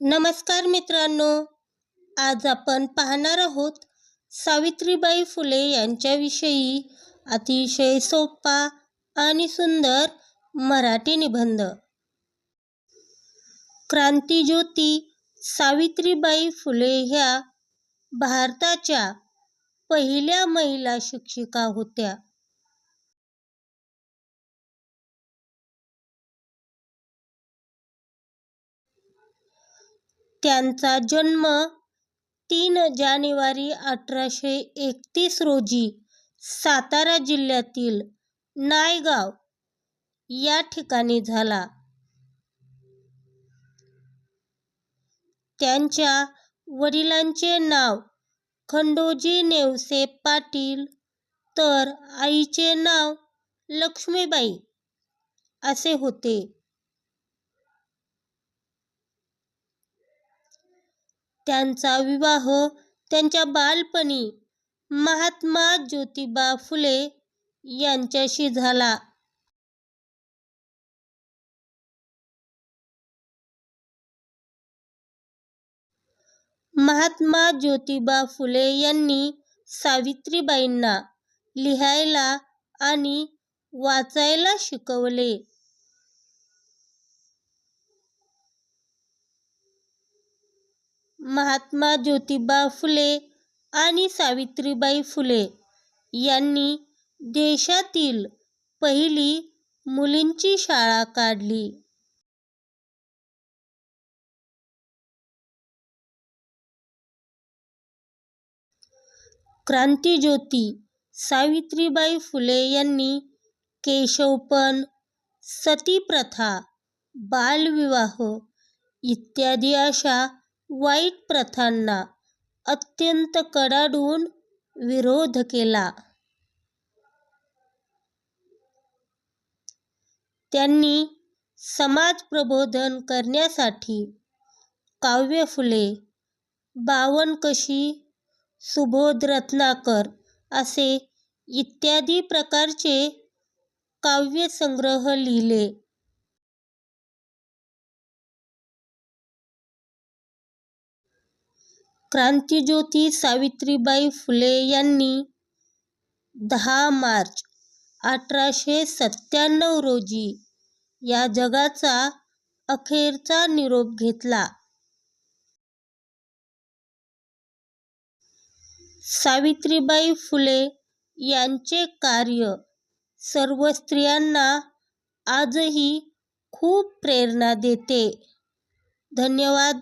नमस्कार मित्रांनो आज आपण पाहणार आहोत सावित्रीबाई फुले यांच्याविषयी अतिशय सोपा आणि सुंदर मराठी निबंध. क्रांतीज्योती सावित्रीबाई फुले ह्या भारताच्या पहिल्या महिला शिक्षिका होत्या. त्यांचा जन्म तीन जानेवारी अठराशे एकतीस रोजी सातारा जिल्ह्यातील नायगाव या ठिकाणी झाला. त्यांच्या वडिलांचे नाव खंडोजी नेवसे पाटील तर आईचे नाव लक्ष्मीबाई असे होते. त्यांचा विवाह त्यांच्या बालपणी महात्मा ज्योतिबा फुले यांच्याशी झाला. महात्मा ज्योतिबा फुले यांनी सावित्रीबाईंना लिहायला आणि वाचायला शिकवले. महात्मा ज्योतिबा फुले आणि सावित्रीबाई फुले यांनी देशातील पहिली मुलींची शाळा काढली. क्रांतीज्योती सावित्रीबाई फुले यांनी केशवपण सतीप्रथा बालविवाह इत्यादी अशा वाईट प्रथांना अत्यंत कडाडून विरोध केला. त्यांनी समाज प्रबोधन करण्यासाठी काव्य फुले बावनकशी सुबोध रत्नाकर असे इत्यादी प्रकारचे काव्यसंग्रह लिहिले. क्रांतिज्योती सावित्रीबाई फुले यांनी दहा मार्च अठराशे सत्त्याण्णव रोजी या जगाचा अखेरचा निरोप घेतला. सावित्रीबाई फुले यांचे कार्य सर्व स्त्रियांना आजही खूप प्रेरणा देते. धन्यवाद.